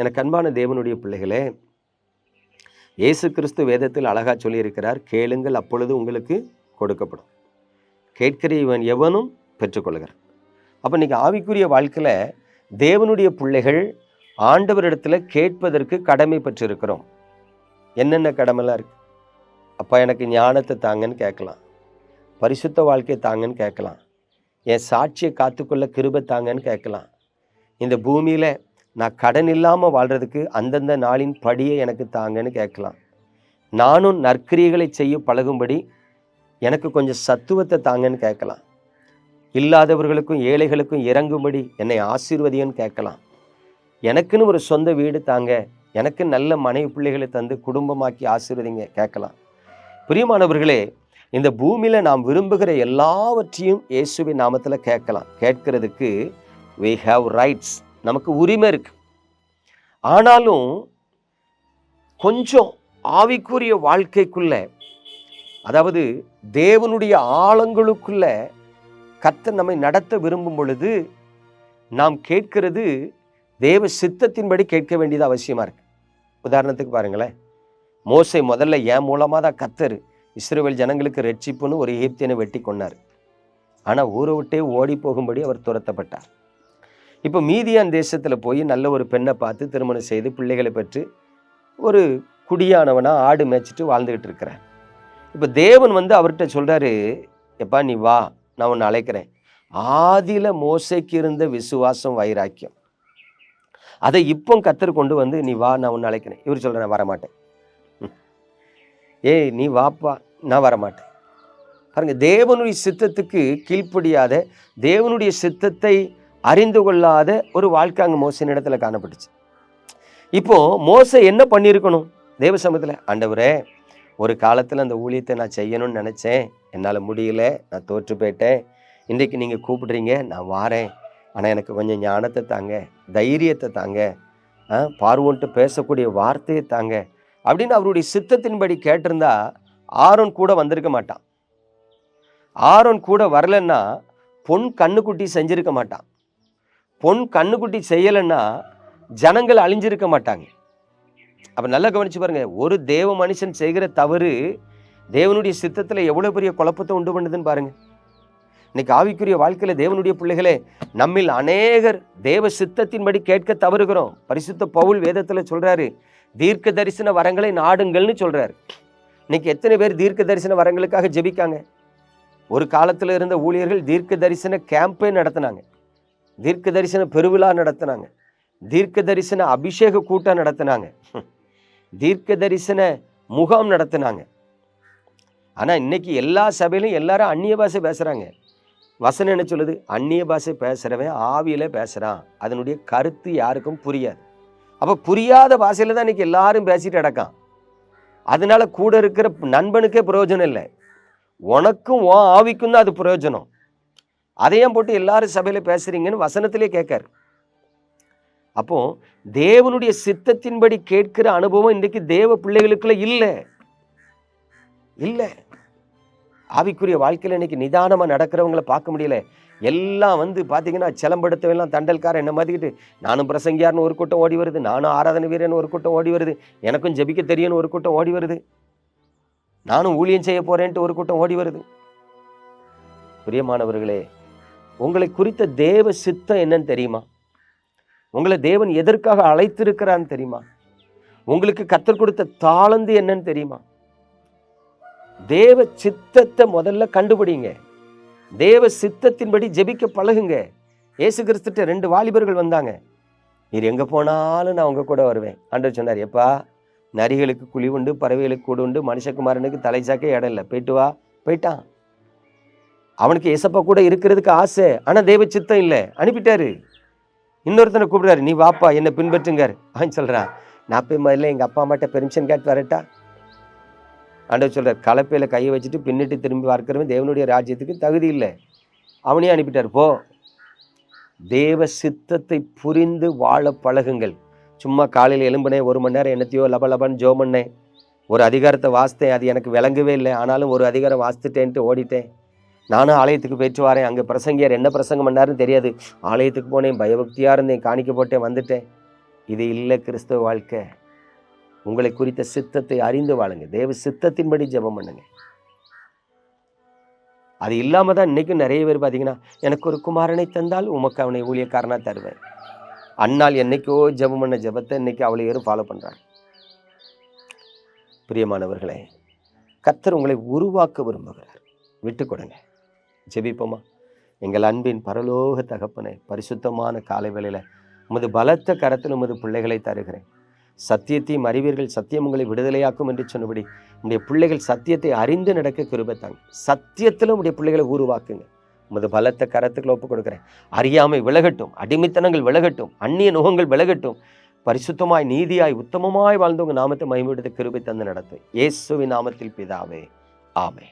எனக்கு அன்பான தேவனுடைய பிள்ளைகளே இயேசு கிறிஸ்து வேதத்தில் அழகாக சொல்லியிருக்கிறார் கேளுங்கள் அப்பொழுது உங்களுக்கு கொடுக்கப்படும். கேட்கிற இவன் எவனும் பெற்றுக்கொள்கிறார் அப்போ இன்றைக்கி ஆவிக்குரிய வாழ்க்கையில் தேவனுடைய பிள்ளைகள் ஆண்டவரிடத்தில் கேட்பதற்கு கடமை பெற்றிருக்கிறோம். என்னென்ன கடமைலாம் இருக்கு? அப்பா எனக்கு ஞானத்தை தாங்கன்னு கேட்கலாம். பரிசுத்த வாழ்க்கையை தாங்கன்னு கேட்கலாம். என் சாட்சியை காத்துக்கொள்ள கிருபை தாங்கன்னு கேட்கலாம். இந்த பூமியில் நான் கடன் இல்லாமல் வாழ்கிறதுக்கு அந்தந்த நாளின் படியை எனக்கு தாங்கன்னு கேட்கலாம். நானும் நற்கிரியைகளை செய்ய பழகும்படி எனக்கு கொஞ்சம் சத்துவத்தை தாங்கன்னு கேட்கலாம். இல்லாதவர்களுக்கும் ஏழைகளுக்கும் இறங்கும்படி என்னை ஆசீர்வதியன்னு கேட்கலாம். எனக்குன்னு ஒரு சொந்த வீடு தாங்க எனக்கு நல்ல மனைவி பிள்ளைகளை தந்து குடும்பமாக்கி ஆசீர்வதிங்க கேட்கலாம். பிரியமானவர்களே இந்த பூமியில் நாம் விரும்புகிற எல்லாவற்றையும் இயேசுவின் நாமத்தில் கேட்கலாம். கேட்கிறதுக்கு வி ஹாவ் ரைட்ஸ் நமக்கு உரிமை இருக்கு. ஆனாலும் கொஞ்சம் ஆவிக்குரிய வாழ்க்கைக்குள்ள அதாவது தேவனுடைய ஆழங்களுக்குள்ள கத்த நம்மை நடத்த விரும்பும் பொழுது நாம் கேட்கிறது தேவ சித்தத்தின்படி கேட்க வேண்டியது அவசியமாக இருக்கு. உதாரணத்துக்கு பாருங்களேன். மோசை முதல்ல என் மூலமாக தான் கத்தர் இஸ்ரேல் ஜனங்களுக்கு ரட்சிப்புன்னு ஒரு எகிப்தியனை வெட்டி கொண்டார் ஆனால் ஊரை விட்டே ஓடி போகும்படி அவர் துரத்தப்பட்டார். இப்போ மீதியான் தேசத்தில் போய் நல்ல ஒரு பெண்ணை பார்த்து திருமணம் செய்து பிள்ளைகளை பெற்று ஒரு குடியானவனாக ஆடு மேய்ச்சிட்டு வாழ்ந்துக்கிட்டு இருக்கிறார். இப்போ தேவன் வந்து அவர்கிட்ட சொல்கிறாரு எப்பா நீ வா நான் உன்னை அழைக்கிறேன். ஆதியில் மோசைக்கு இருந்த விசுவாசம் வைராக்கியம். அதை இப்போ கத்தர் கொண்டு வந்து நீ வா நான் உன்னை அழைக்கிறேன். இவர் சொல்கிறேன் நான் வரமாட்டேன். ம். ஏய் நீ வாப்பா நான் வரமாட்டேன். பாருங்கள் தேவனுடைய சித்தத்துக்கு கீழ்ப்படியாத தேவனுடைய சித்தத்தை அறிந்து கொள்ளாத ஒரு வாழ்க்கை அங்கே மோசையின் இடத்துல காணப்பட்டுச்சு. இப்போது மோசை என்ன பண்ணியிருக்கணும்? தேவ சமூகத்தில் ஆண்டவரே ஒரு காலத்தில் அந்த ஊழியத்தை நான் செய்யணும்னு நினச்சேன். என்னால் முடியல. நான் தோற்று போயிட்டேன். இன்றைக்கு நீங்கள் கூப்பிடுறீங்க. நான் வாரேன். ஆனால் எனக்கு கொஞ்சம் ஞானத்தை தாங்க தைரியத்தை தாங்க. பார்வோன்ட்டு பேசக்கூடிய வார்த்தையை தாங்க. அப்படின்னு அவருடைய சித்தத்தின்படி கேட்டிருந்தா ஆரோன் கூட வந்திருக்க மாட்டான். ஆரோன் கூட வரலன்னா பொன் கண்ணுக்குட்டி செஞ்சிருக்க மாட்டான். பொன் கண்ணுக்குட்டி செய்யலைன்னா ஜனங்கள் அழிஞ்சிருக்க மாட்டாங்க. அப்போ நல்லா கவனிச்சு பாருங்க ஒரு தேவ மனுஷன் செய்கிற தவறு தேவனுடைய சித்தத்தில் எவ்வளோ பெரிய குழப்பத்தை உண்டு பண்ணுதுன்னு பாருங்க. இன்னைக்கு ஆவிக்குரிய வாழ்க்கையில் தேவனுடைய பிள்ளைகளே நம்மில் அநேகர் தேவ சித்தத்தின்படி கேட்க தவறுகிறோம். பரிசுத்த பவுல் வேதத்தில் சொல்றாரு தீர்க்க தரிசன வரங்களை நாடுங்கள்னு சொல்றாரு. இன்னைக்கு எத்தனை பேர் தீர்க்க தரிசன வரங்களுக்காக ஜெபிக்காங்க? ஒரு காலத்தில் இருந்த ஊழியர்கள் தீர்க்க தரிசன கேம்பே நடத்தினாங்க. தீர்க்க தரிசன பெருவிழா நடத்தினாங்க. தீர்க்க தரிசன அபிஷேக கூட்டம் நடத்தினாங்க. தீர்க்க தரிசன முகாம் நடத்தினாங்க. ஆனால் இன்னைக்கு எல்லா சபையிலும் எல்லாரும் அந்நிய பாஷை பேசுகிறாங்க வசனம் என்ன சொல்லுது? அந்நிய பாஷை பேசுகிறவன் ஆவியில் பேசுகிறான் அதனுடைய கருத்து யாருக்கும் புரியாது. அப்போ புரியாத பாஷையில் தான் இன்றைக்கி எல்லாரும் பேசிட்டு அடக்கான் அதனால கூட இருக்கிற நண்பனுக்கே பிரயோஜனம் இல்லை. உனக்கும் உன் ஆவிக்கும் தான் அது பிரயோஜனம். அதையும் போட்டு எல்லாரும் சபையில் பேசுறீங்கன்னு வசனத்திலே கேட்காரு. அப்போ தேவனுடைய சித்தத்தின்படி கேட்கிற அனுபவம் இன்றைக்கு தேவ பிள்ளைகளுக்குள்ள இல்லை. இல்லை. ஆவிக்குரிய வாழ்க்கையில் இன்னைக்கு நிதானமாக நடக்கிறவங்கள பார்க்க முடியல. எல்லாம் வந்து பார்த்தீங்கன்னா சிலம்படுத்தவெல்லாம் தண்டல்காரன் என்ன மாதிரிக்கிட்டு நானும் பிரசங்கியார்னு ஒரு கூட்டம் ஓடி வருது நானும் ஆராதனை வீரன் ஒரு கூட்டம் ஓடி வருது எனக்கும் ஜெபிக்க தெரியும்னு ஒரு கூட்டம் ஓடி வருது. நானும் ஊழியம் செய்ய போறேன்ட்டு ஒரு கூட்டம் ஓடி வருது. பிரியமானவர்களே உங்களை குறித்த தேவ சித்தம் என்னன்னு தெரியுமா? உங்களை தேவன் எதற்காக அழைத்திருக்கிறான்னு தெரியுமா? உங்களுக்கு கத்தர் கொடுத்த தாளந்து என்னன்னு தெரியுமா? தேவ சித்தத்தை முதல்ல கண்டுபிடிங்க. தேவ சித்தத்தின்படி ஜெபிக்க பழகுங்க. ஏசு கிறிஸ்துட்ட ரெண்டு வாலிபர்கள் வந்தாங்க. நீர் எங்க போனாலும் நான் உங்க கூட வருவேன். ஆண்டவர் சொன்னார் எப்பா நரிகளுக்கு குழி உண்டு பறவைகளுக்கு கூடு உண்டு மனுஷகுமாரனுக்கு தலை சாக்க இடம் இல்லை. போயிட்டு வா. போயிட்டான். அவனுக்கு ஏசப்பா கூட இருக்கிறதுக்கு ஆசை ஆனால் தெய்வ சித்தம் இல்லை. அனுப்பிட்டாரு. இன்னொருத்தனை கூப்பிடுறாரு நீ வாப்பா என்னை பின்பற்றுங்கார். அவன் சொல்கிறான் நான் போய் முதல்ல எங்கள் அப்பா அம்மாட்ட பெர்மிஷன் கேட்டு வரட்டா? ஆண்டவர் சொல்கிறார் கலப்பையில் கையை வச்சுட்டு பின்னிட்டு திரும்பி பார்க்கிறவன் தேவனுடைய ராஜ்யத்துக்கு தகுதி இல்லை. அவனையும் அனுப்பிட்டார் போ. தேவ சித்தத்தை புரிந்து வாழ பழகுங்கள். சும்மா காலையில் எலும்புனேன் ஒரு மணி நேரம் என்னத்தையோ லப லபன்னு ஜோ பண்ணேன். ஒரு அதிகாரத்தை வாசித்தேன் அது எனக்கு விளங்கவே இல்லை. ஆனாலும் ஒரு அதிகாரம் வாசித்துட்டேன்ட்டு ஓடிட்டேன். நானும் ஆலயத்துக்கு போயிட்டு வரேன். அங்கே பிரசங்கியார் என்ன பிரசங்கம் பண்ணாருன்னு தெரியாது. ஆலயத்துக்கு போனேன் பயபக்தியாக இருந்தேன் காணிக்க போட்டேன் வந்துட்டேன். இது இல்லை கிறிஸ்தவ வாழ்க்கை. உங்களை குறித்த சித்தத்தை அறிந்து வாழுங்க. தேவ சித்தத்தின்படி ஜெபம் பண்ணுங்க. அது இல்லாம தான் இன்னைக்கும் நிறைய பேர் பார்த்தீங்கன்னா எனக்கு ஒரு குமாரனை தந்தால் உமக்கு அவனை ஊழியக்காரனாக தருவேன். அன்னால் என்னைக்கோ ஜெபம் பண்ண ஜெபத்தை இன்னைக்கு அவ்வளோ ஏறும் ஃபாலோ பண்ணுறான் பிரியமானவர்களே கத்தர் உங்களை உருவாக்க விரும்புகிறார். விட்டு கொடுங்க. ஜெபிப்போமா? எங்கள் அன்பின் பரலோக தகப்பனை பரிசுத்தமான காலை வேளையில் உமது பலத்த கரத்தில் உமது பிள்ளைகளை தருகிறேன். சத்தியத்தையும் அறிவீர்கள் சத்தியம் உங்களை விடுதலையாக்கும் என்று சொன்னபடி உடைய பிள்ளைகள் சத்தியத்தை அறிந்து நடக்க கிருபத்தாங்க சத்தியத்தில் உடைய பிள்ளைகளை உருவாக்குங்க. உமது பலத்த கரத்துக்குள்ள ஒப்புக் கொடுக்குறேன். அறியாமை விலகட்டும் அடிமைத்தனங்கள் விலகட்டும் அந்நிய நுகங்கள் விலகட்டும் பரிசுத்தமாய் நீதியாய் உத்தமமாய் வாழ்ந்தவங்க நாமத்தை மகிமையிடுத்த கிருபை தந்து நடத்தும் இயேசுவின் நாமத்தில் பிதாவே ஆமே